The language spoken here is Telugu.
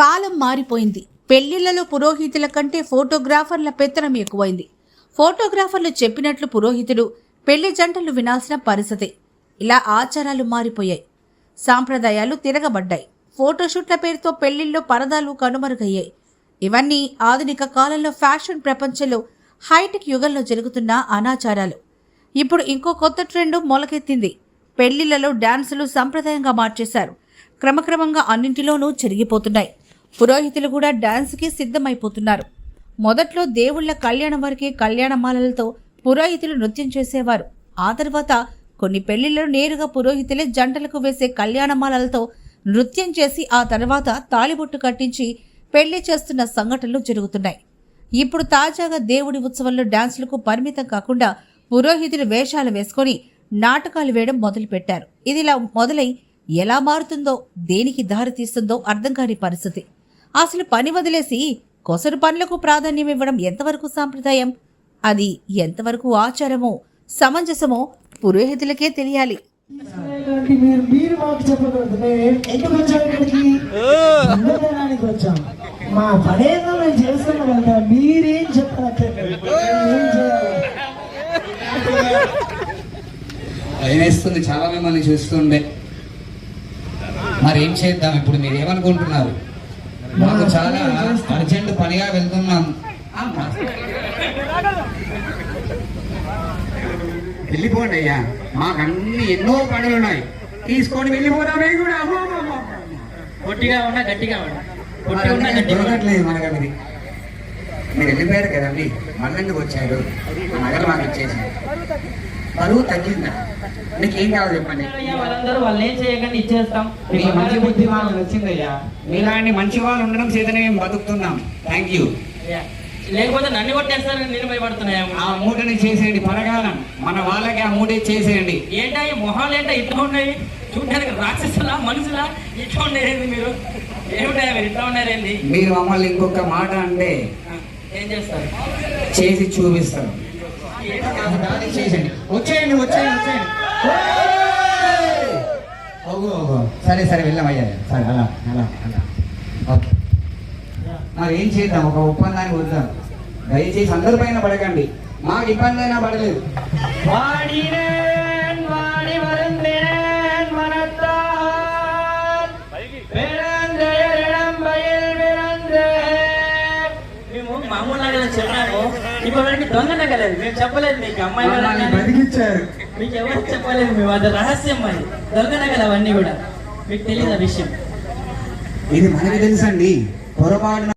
కాలం మారిపోయింది. పెళ్ళిళ్ళలో పురోహితుల కంటే ఫోటోగ్రాఫర్ల పెత్తనం ఎక్కువైంది. ఫోటోగ్రాఫర్లు చెప్పినట్లు పురోహితుడు పెళ్ళి జంటలు వినాల్సిన పరిస్థితి ఇలా ఆచారాలు మారిపోయాయి. సాంప్రదాయాలు తిరగబడ్డాయి. ఫోటోషూట్ల పేరుతో పెళ్ళిళ్ళు పరదాలు కనుమరుగయ్యాయి. ఇవన్నీ ఆధునిక కాలంలో ఫ్యాషన్ ప్రపంచంలో హైటెక్ యుగంలో జరుగుతున్న అనాచారాలు. ఇప్పుడు ఇంకో కొత్త ట్రెండ్ మొలకెత్తింది. పెళ్ళిళ్ళలో డాన్సులు సంప్రదాయంగా మార్చేశారు. క్రమక్రమంగా అన్నింటిలోనూ చెరిగిపోతున్నాయి. పురోహితులు కూడా డాన్స్కి సిద్ధమైపోతున్నారు. మొదట్లో దేవుళ్ళ కళ్యాణం వరకే కళ్యాణమాలలతో పురోహితులు నృత్యం చేసేవారు. ఆ తర్వాత కొన్ని పెళ్ళిళ్ళలో నేరుగా పురోహితులే జంటలకు వేసే కళ్యాణమాలలతో నృత్యం చేసి ఆ తర్వాత తాళిబొట్టు కట్టించి పెళ్ళి చేస్తున్న సంఘటనలు జరుగుతున్నాయి. ఇప్పుడు తాజాగా దేవుడి ఉత్సవంలో డాన్సులకు పరిమితం కాకుండా పురోహితులు వేషాలు వేసుకొని నాటకాలు వేయడం మొదలుపెట్టారు. ఇదిలా మొదలై ఎలా మారుతుందో దేనికి దారి తీస్తుందో అర్థం కాని పరిస్థితి. అసలు పని వదిలేసి కొసరు పనులకు ప్రాధాన్యం ఇవ్వడం ఎంతవరకు సాంప్రదాయం? అది ఎంతవరకు ఆచారమో సమంజసమో పురోహితులకే తెలియాలి. మా పనేదో మేము చేస్తున్నాం కదా మీరేం చాలా మిమ్మల్ని చూస్తుండే మరి ఏం చేద్దాం? ఇప్పుడు మీరు ఏమనుకుంటున్నారు? మాకు చాలా అర్జెంట్ పనిగా వెళ్తున్నాం. వెళ్ళిపోండి అయ్యా. మాకు అన్ని ఎన్నో పనులు ఉన్నాయి. తీసుకొని వెళ్ళిపోదామే కూడా. పొట్టిగా ఉన్నా గట్టిగా ఉన్నా. పొట్టి ఉన్నా గట్టిగా మీరు వెళ్ళిపోయారు కదండి. మళ్ళీ వచ్చారు. నగలు మాకు ఇచ్చేసి. బరువు తగ్గిందా? మీకు ఏం కావాలి చెప్పండి? వాళ్ళందరూ వాళ్ళు ఏం చేయకండి ఇచ్చేస్తాం. మీ మంచి బుద్ధి మాకు నచ్చిందయ్యా మీలాంటి మంచి వాళ్ళు ఉండడం చేతనే మేము బతుకుతున్నాం. థ్యాంక్ యూ లేకపోతే నన్ను కొట్టేస్తారు నేను భయపడుతున్నాయా? ఆ మూటని చేసేయండి పరగాలం. మన వాళ్ళకి ఆ మూటే చేసేయండి. ఏంటా ఈ మొహాలు ఏంటా ఇట్లా ఉన్నాయి? చూడడానికి రాక్షసులా మనుషులా? ఇట్లా ఉండేది మీరు? ఏమిటా మీరు? ఇట్లా ఉన్నారేంది? మీరు మమ్మల్ని ఇంకొక మాట అంటే ఏం చేస్తారు? చేసి చూపిస్తాం దాన్ని చేసేయండి వచ్చేయండి వచ్చేయండి. వచ్చేయండి. సరే సరే వెళ్ళామయ్యా సరే అలా అలా అలా ఓకే. మరి ఏం చేద్దాం? ఒక ఒప్పందానికి వద్దాం. దయచేసి అందరి పైన పడకండి. మాకు ఇబ్బంది అయినా పడలేదు. మామూలు నగలు చెప్పాము ఇప్పుడు వాడికి దొంగ నగలేదు మేము చెప్పలేదు మీకు. అమ్మాయి. బతికిచ్చారు. మీకు ఎవరు చెప్పలేదు మేము అది రహస్యం అది. దొంగ నగలు అవన్నీ కూడా. మీకు తెలియదు ఆ విషయం? ఇది మనకి తెలుసండి. పొరపాటున